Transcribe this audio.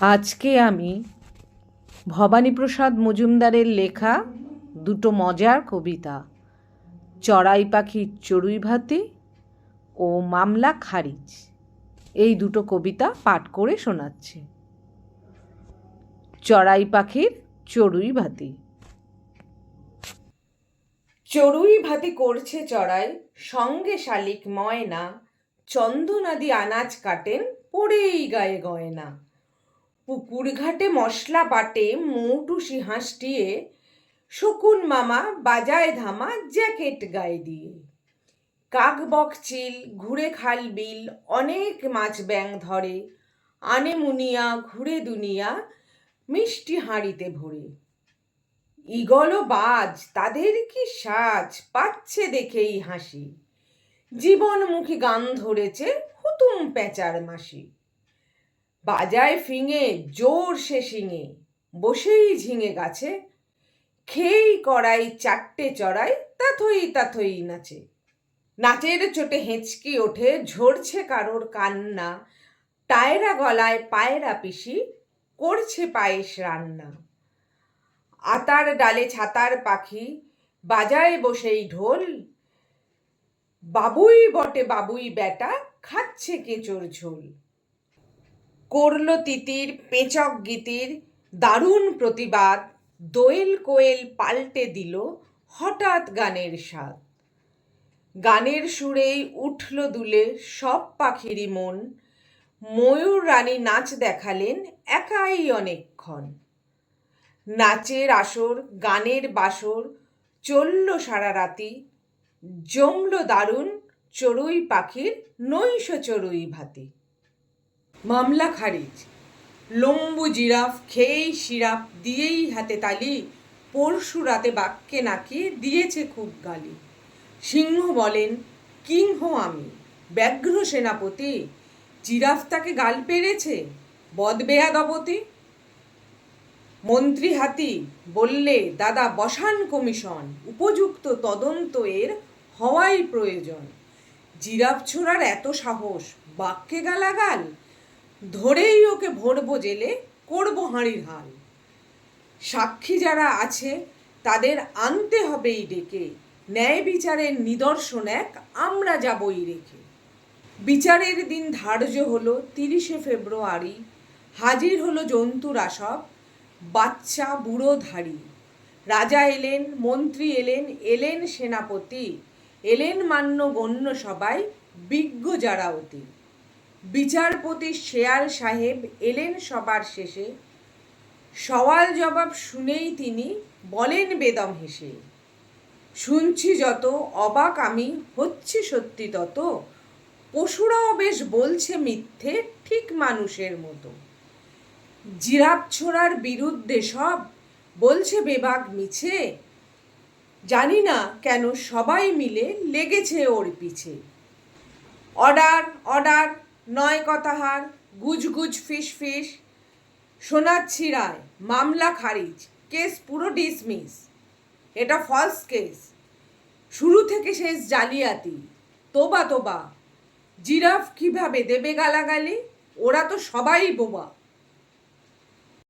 আজকে আমি ভবানীপ্রসাদ মজুমদারের লেখা দুটো মজার কবিতা, চড়াই পাখির চড়ুই ভাতি ও মামলা খারিজ। এই দুটো কবিতা পাঠ করে শোনাচ্ছি। চড়াই পাখির চড়ুই ভাতি। চড়ুই ভাতি করছে চড়াই, সঙ্গে শালিক ময়না, চন্দনাদি আনাজ কাটেন পড়েই গায়ে গয়না। পুকুর ঘাটে মশলা বাটে মৌটুসি হাঁসটিয়ে, শকুন মামা বাজায় ধামা জ্যাকেট গায়ে দিয়ে। কাক বক চিল, ঘুরে খাল বিল, অনেক মাছ ব্যাং ধরে আনে মুনিয়া ঘুরে দুনিয়া, মিষ্টি হাঁড়িতে ভরে। ইগল বাজ, তাদের কি সাজ, পাচ্ছে দেখেই হাসি। জীবনমুখী গান ধরেছে হুতুম পেঁচার মাসি। বাজায় ফিঙে, জোর সে শিঙে। বসেই ঝিঙে গাছে খেয়েই কড়াই, চারটে চড়াই, তাথই তাথই নাচে। নাচের চোটে হেঁচকি ওঠে, ঝরছে কারোর কান্না। টায়রা গলায় পায়রা পিসি, করছে পায়েস রান্না। আতার ডালে ছাতার পাখি, বাজায় বসেই ঢোল। বাবুই বটে, বাবুই বেটা খাচ্ছে কেঁচোর ঝোল। করল তিতির পেচক গীতির দারুণ প্রতিবাদ, দোয়েল কোয়েল পাল্টে দিল হঠাৎ গানের স্বাদ। গানের সুরেই উঠল দুলে সব পাখিরই মন, ময়ূর রানী নাচ দেখালেন একাই অনেকক্ষণ। নাচের আসর, গানের বাসর, চলল সারা রাতি, জমল দারুণ চড়ুই পাখির নৈশ চড়ুই ভাতি। মামলা খারিজ। লম্বু জিরাফ খেয়েই সিরাপ দিয়েই হাতে তালি, পরশু রাতে বাক্যে নাকি দিয়েছে খুব গালি। সিংহ বলেন কিংহ আমি, ব্যাঘ্র সেনাপতি, জিরাফ তাকে গাল পেরেছে বদবেয়া দপতি মন্ত্রী হাতি বললে, দাদা, বসান কমিশন, উপযুক্ত তদন্ত এর হওয়াই প্রয়োজন। জিরাফ ছোড়ার এত সাহস, বাক্যে গালাগাল ধরেই ওকে ভরবো জেলে, করব হাঁড়ির হাল। সাক্ষী যারা আছে, তাদের আনতে হবেই ডেকে। ন্যায় বিচারের নিদর্শন এক, আমরা যাবই রেখে। বিচারের দিন ধার্য হলো তিরিশে ফেব্রুয়ারি, হাজির হলো জন্তুরা সব বাচ্চা বুড়ো ধাড়ি রাজা এলেন, মন্ত্রী এলেন এলেন সেনাপতি, এলেন মান্য গণ্য সবাই, বিজ্ঞ যারা অতি বিচারপতি শেয়াল সাহেব এলেন সবার শেষে। সওয়াল জবাব শুনেই তিনি বলেন বেদম হেসে, শুনছি যত, অবাক আমি, হচ্ছি সত্যি তত। পশুরাও বেশ বলছে মিথ্যে, ঠিক মানুষের মতো। জিরাপ ছোড়ার বিরুদ্ধে সব, বলছে বেবাগ মিছে। জানি না কেন সবাই মিলে লেগেছে ওর পিছে। অর্ডার অর্ডার নয় কথাহার, গুজগুজ ফিস ফিস রায়, মামলা খারিজ, কেস পুরো ডিসমিস। এটা ফলস কেস শুরু থেকে শেষ জালিয়াতি। তোবা তোবা। জিরাফ কীভাবে দেবে গালাগালি? ওরা তো সবাই বোবা।